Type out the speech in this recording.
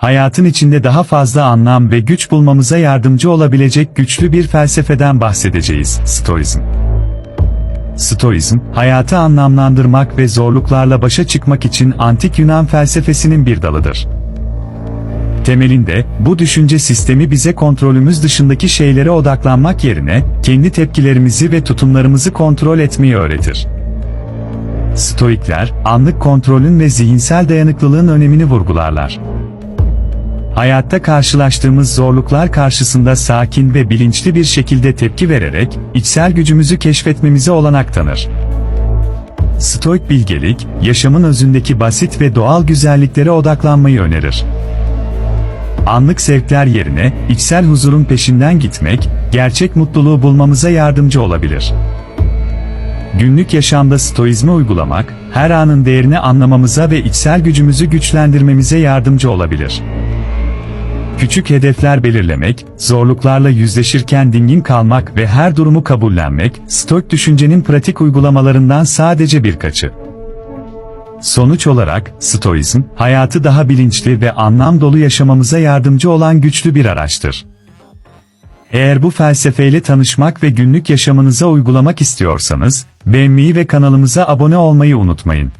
Hayatın içinde daha fazla anlam ve güç bulmamıza yardımcı olabilecek güçlü bir felsefeden bahsedeceğiz. Stoizm. Stoizm, hayatı anlamlandırmak ve zorluklarla başa çıkmak için antik Yunan felsefesinin bir dalıdır. Temelinde, bu düşünce sistemi bize kontrolümüz dışındaki şeylere odaklanmak yerine, kendi tepkilerimizi ve tutumlarımızı kontrol etmeyi öğretir. Stoikler, anlık kontrolün ve zihinsel dayanıklılığın önemini vurgularlar. Hayatta karşılaştığımız zorluklar karşısında sakin ve bilinçli bir şekilde tepki vererek, içsel gücümüzü keşfetmemize olanak tanır. Stoik bilgelik, yaşamın özündeki basit ve doğal güzelliklere odaklanmayı önerir. Anlık zevkler yerine, içsel huzurun peşinden gitmek, gerçek mutluluğu bulmamıza yardımcı olabilir. Günlük yaşamda stoizmi uygulamak, her anın değerini anlamamıza ve içsel gücümüzü güçlendirmemize yardımcı olabilir. Küçük hedefler belirlemek, zorluklarla yüzleşirken dingin kalmak ve her durumu kabullenmek, stoik düşüncenin pratik uygulamalarından sadece birkaçı. Sonuç olarak, Stoizm, hayatı daha bilinçli ve anlam dolu yaşamamıza yardımcı olan güçlü bir araçtır. Eğer bu felsefeyle tanışmak ve günlük yaşamınıza uygulamak istiyorsanız, beğenmeyi ve kanalımıza abone olmayı unutmayın.